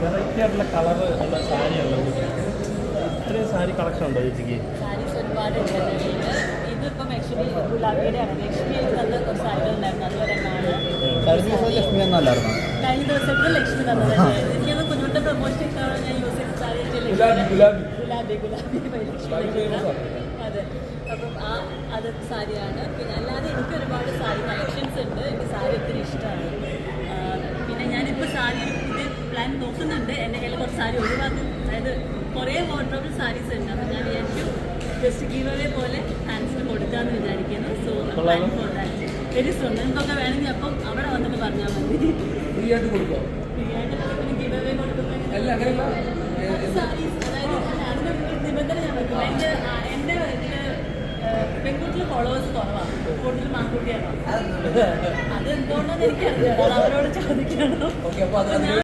Variety ആയിട്ടുള്ള colour ഉള്ള സാരിയാണല്ലോ ഇത്രയും സാരി കളക്ഷൻ ഉണ്ടോ ചേച്ചിക്ക്? സാരീസ് ഒരുപാട് ഉണ്ട് എന്റെ കയ്യിൽ. ഇതിപ്പം ആക്ച്വലി ഗുലാബിയുടെ ആണ് ലക്ഷ്മി തന്ന കുറച്ച് സാരികൾ ഉണ്ടായിരുന്നു. അതുവരെ ആണ് കഴിഞ്ഞ ദിവസം ലക്ഷ്മി എന്നല്ലായിരുന്നു കഴിഞ്ഞ ദിവസത്തിൽ ലക്ഷ്മി തന്നതല്ലേ എനിക്കത് കുഞ്ഞുങ്ങളുടെ പ്രൊമോഷൻ ഇട്ടാണ് ഞാൻ യൂസ് ചെയ്ത സാരി ഗുലാബി, ഗുലാബി. ഗുലാബി ലക്ഷ്മി അതെ. അപ്പം ആ അത് സാരിയാണ്. പിന്നെ അല്ലാതെ എനിക്ക് ഒരുപാട് സാരി കളക്ഷൻസ് ഉണ്ട് എനിക്ക് സാരി ഒത്തിരി ഇഷ്ടമാണ് പിന്നെ ഞാനിപ്പോൾ സാരി ഒരു പ്ലാൻ നോക്കുന്നുണ്ട്. എന്റെ കയ്യിൽ കുറച്ച് സാരി ഒഴിവാക്കും. അതായത് കുറേ വാർഡ്രോബിൾ സാരീസ് ഉണ്ട്. അപ്പം ഞാൻ വിചാരിച്ചു ജസ്റ്റ് ഗീവ് അവേ പോലെ ഹാൻഡ്സിൽ കൊടുക്കാമെന്ന് വിചാരിക്കുന്നു. സോ കൊള്ളാലോ. ഫോർ ദാറ്റ് വെരി സോ നിങ്ങൾക്കൊക്കെ വേണമെങ്കിൽ അപ്പം അവിടെ വന്നിട്ട് പറഞ്ഞാൽ മതി. ഫ്രീ ആയിട്ട് കൊടുക്കുക ഫ്രീ ആയിട്ട് ഗീവ് അവേ കൊടുക്കുന്നത് സാരീസ് അതായത് അതിനൊരു നിബന്ധന ഞാൻ വെക്കും. എന്റെ എന്റെ ഇതിൽ പെൺകുട്ടികൾ ഫോളോവേഴ്സ് കുറവാണ്. കൂടുതൽ മാൺകുട്ടിയാണ് അത് എന്തുകൊണ്ടാണെന്ന് എനിക്കറിയാം അവരോട് ചോദിക്കണം.